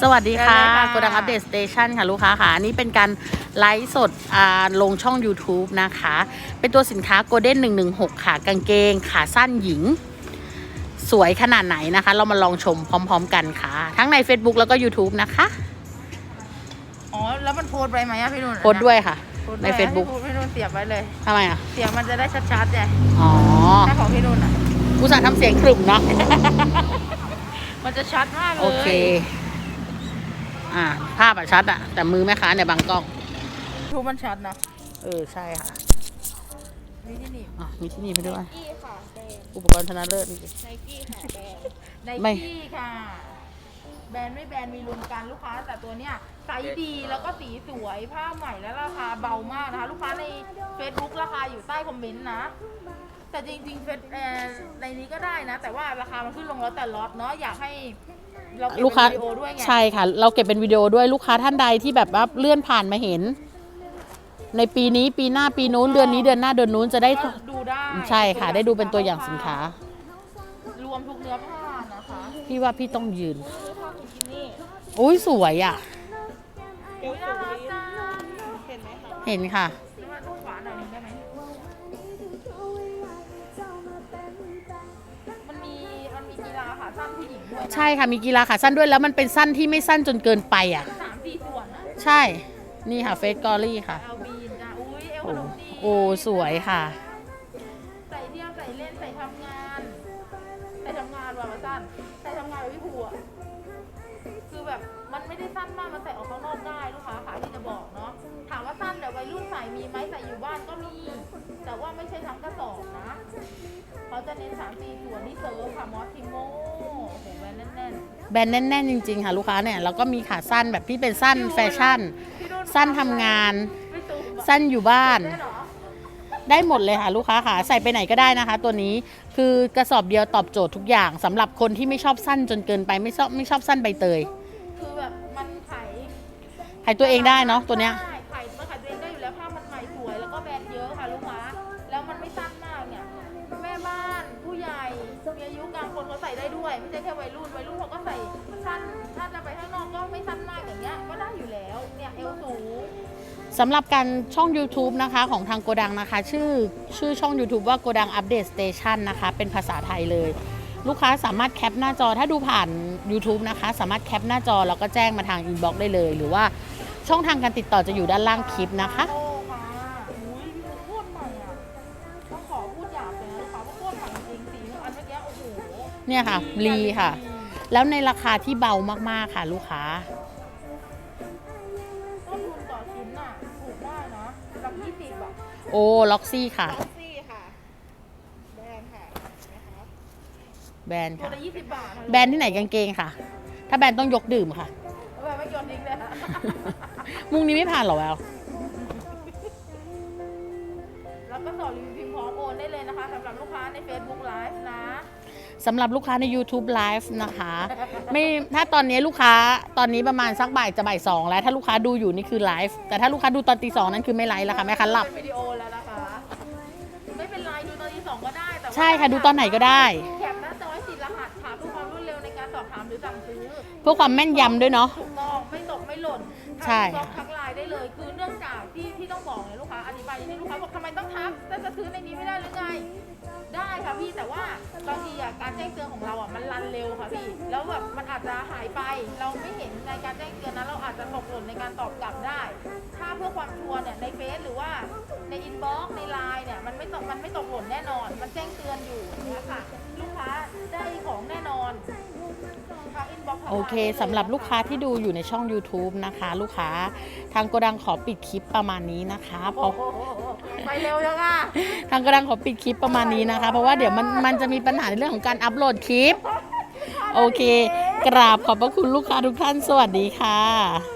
สวัสดีค่ะได้เลยค่ะโกดังอัปเดตสเตชันค่ะลูกค้าค่ะอันนี้เป็นการไลฟ์สดอ่าลงช่อง YouTube นะคะ เป็นตัวสินค้า Golden 116 ค่ะ กางเกงขาสั้นหญิง สวยขนาดไหนนะคะ เรามาลองชมพร้อมๆกันค่ะ ทั้งใน Facebook แล้วก็ YouTube นะคะ อ๋อ แล้วมันโพสต์ไปไหมอะพี่นุ่นโพสต์ด้วยค่ะ โพสต์ใน ด้วย Facebook ให้พี่นุ่นเสียบไว้เลย ทำไมอะ เสียงมันจะได้ชัดๆไงอ๋อถ้าของพี่นุ่นอะอุตส่าห์ทำเสียงขรึมเนาะมันจะชัดมากเลยโอเค อ่าภาพอะชัดอะแต่มือแม่ค้าเนี่ยบางกล้องทูมันชัดนะเออใช่ค่ะมีที่หนี่อะมีที่นี่ไปด้วย กี้ค่ะแบรนด์อุปกรณ์ชนะเลิศนี่สิไนกี้ค่ะแบรนด์ไนไม่ กี้ค่ะ แบรนด์ไม่แบรนด์มีรวมกันลูกค้า แต่ตัวเนี้ยไซส์ดีแล้วก็สีสวยผ้าใหม่และราคาเบามากนะคะ ลูกค้าใน Facebook ราคาอยู่ใต้คอมเมนต์นะ แต่จริงๆเฟซเอ่อในนี้ก็ได้นะ แต่ว่าราคามันขึ้นลงแล้วแต่ล็อตเนาะอยากให้ เราเก็บลูกค้าเป็นวิดีโอด้วยไงใช่ค่ะ เราเก็บเป็นวิดีโอด้วยลูกค้าท่านใดที่แบบว่าเลื่อนผ่านมาเห็น ในปีนี้ปีหน้าปีนู้นเดือนนี้เดือนหน้าเดือนนู้นจะได้ ก็ดูได้ใช่ค่ะ ได้ดูเป็นตัวอย่างสินค้า รวมทุกเนื้อผ้านะคะพี่ว่าพี่ต้องยืน เนื้อผ้ากินนี่อุ้ยสวยอะ เอวสูงจังเห็นไหมคะ เห็นค่ะ ขาสั้นผู้หญิงด้วยนะใช่ค่ะมีกีฬาขาสั้นด้วยแล้วมันเป็นสั้นที่ไม่สั้นจนเกินไปอะ สามสี่ส่วนนะใช่นี่ค่ะเฟสกอรี่ค่ะ เอาบีนจ้ะอุ้ยเอวขโอ้นมดีโอ้สวยค่ะ ใส่เที่ยวใส่เล่นใส่ทำงานใส่ทำงานว่ะมาสั้นใส่ทำงานกับพี่ผัวคือแบบมันไม่ได้สั้นมากมันใส่ออกข้างนอกได้ลูกค้าค่ะที่จะบอกเนาะถามว่าสั้นแต่วัยรุ่นใส่มีไหมใส่อยู่บ้านก็มี จะเน้นสามสี่ส่วนนี่เซิร์ฟค่ะมอสทิโมโอ้โหแบรนด์แน่นแบรนด์แน่นๆ จริง ๆ ค่ะลูกค้าเนี่ยแล้วก็มีขาสั้นแบบที่เป็นสั้นแฟชั่น ๆพี่นุ่สั้นทำงาน ไม่ตูมอะสั้นอยู่บ้าน ได้เหรอได้หมดเลยค่ะลูกค้าค่ะใส่ไปไหนก็ได้นะคะ ตัวนี้คือกระสอบเดียวตอบโจทย์ทุกอย่างสำหรับคนที่ไม่ชอบสั้นจนเกินไปไม่ชอบไม่ชอบสั้นใบเตยคือแบบมันไขขายตัวเองได้เนาะตัวเนี้ย ใช่ ด้วยไม่ใช่แค่วัยรุ่นวัยรุ่นเขาก็ใส่สั้นถ้าจะไปข้างนอกก็ไม่สั้นมากอย่างเงี้ยก็ได้อยู่แล้วเนี่ยเอวสูงสำหรับการช่อง YouTube นะคะของทางโกดังนะคะ ชื่อชื่อช่อง YouTube ว่าโกดังอัปเดตสเตชันนะคะ เป็นภาษาไทยเลย ลูกค้าสามารถแคปหน้าจอถ้าดูผ่าน YouTube นะคะ สามารถแคปหน้าจอแล้วก็แจ้งมาทางอินบ็อกซ์ได้เลย หรือว่าช่องทางการติดต่อจะอยู่ด้านล่างคลิปนะคะ เนี่ยค่ะรีค่ะ แล้วในราคาที่เบามากๆค่ะ ลูกค้าต้นทุนต่อชิ้นน่ะถูกมากนะหลักยี่สิบอะโอ้ล็อกซี่ค่ะ ล็อกซี่ค่ะ แบรนด์ค่ะนะคะแบรนด์ตัวค่ะ ละยี่สิบบาทะแบรนด์ที่ไหนกางเกงค่ะ ถ้าแบรนด์ต้องยกดื่มค่ะแบบไม่โยนทิ้งเลยนะมุงนี้ไม่ผ่านเหรอแววแล้วก็ต่อรีวิวพิมพ์พร้อมโอนได้เลยนะคะสำหรับลูกค้าใน Facebook Live นะ สำหรับลูกค้าใน YouTube Live นะคะ ไม่ถ้าตอนนี้ลูกค้าตอนนี้ประมาณสักบ่ายจะบ่ายสองแล้ว ถ้าลูกค้าดูอยู่นี่คือไลฟ์แต่ถ้าลูกค้าดูตอนตีสองนั้นคือไม่ไลฟ์แล้วค่ะแม่ค้าหลับเป็นวิดีโอแล้วนะคะ ไม่เป็นไรดูตอนที่สองก็ได้ แต่ว่าใช่ค่ะดูตอนไหนก็ได้ แคปหน้าจอให้ติดรหัสค่ะเพื่อความรวดเร็วในการสอบถามหรือสั่งซื้อเพื่อความแม่นยำด้วยเนาะ ถูกต้องไม่ตกไม่หล่นใช่ ทักทักไลน์ได้เลย คือเนื่องจากที่ที่ต้องบอกเนี่ยลูกค้าอธิบายนิดนึงลูกค้าบอกทำไมต้องทักถ้าจะซื้อในนี้ไม่ได้หรือไง อะการแจ้งเตือนของเราอะมันรันเร็วค่ะพี่ แล้วแบบมันอาจจะหายไป เราไม่เห็นในการแจ้งเตือนนั้นเราอาจจะตกหล่นในการตอบกลับได้ ถ้าเพื่อความชัวร์เนี่ยในเฟซหรือว่าในอินบ็อกซ์ในไลน์เนี่ยมันไม่ตกมันไม่ตกหล่นแน่นอน มันแจ้งเตือนอยู่เนี่ยค่ะลูกค้า โอเคสำหรับลูกค้าที่ดูอยู่ในช่อง YouTube นะคะ ลูกค้าทางโกดังขอปิดคลิปประมาณนี้นะคะเพโอ้ราะโหไปเร็วจังอะทางโกดังขอปิดคลิปประมาณนี้นะคะ เพราะว่าเดี๋ยวมันมันจะมีปัญหาในเรื่องของการอัปโหลดคลิป โอเค กราบขอบพระคุณลูกค้าทุกท่านสวัสดีค่ะ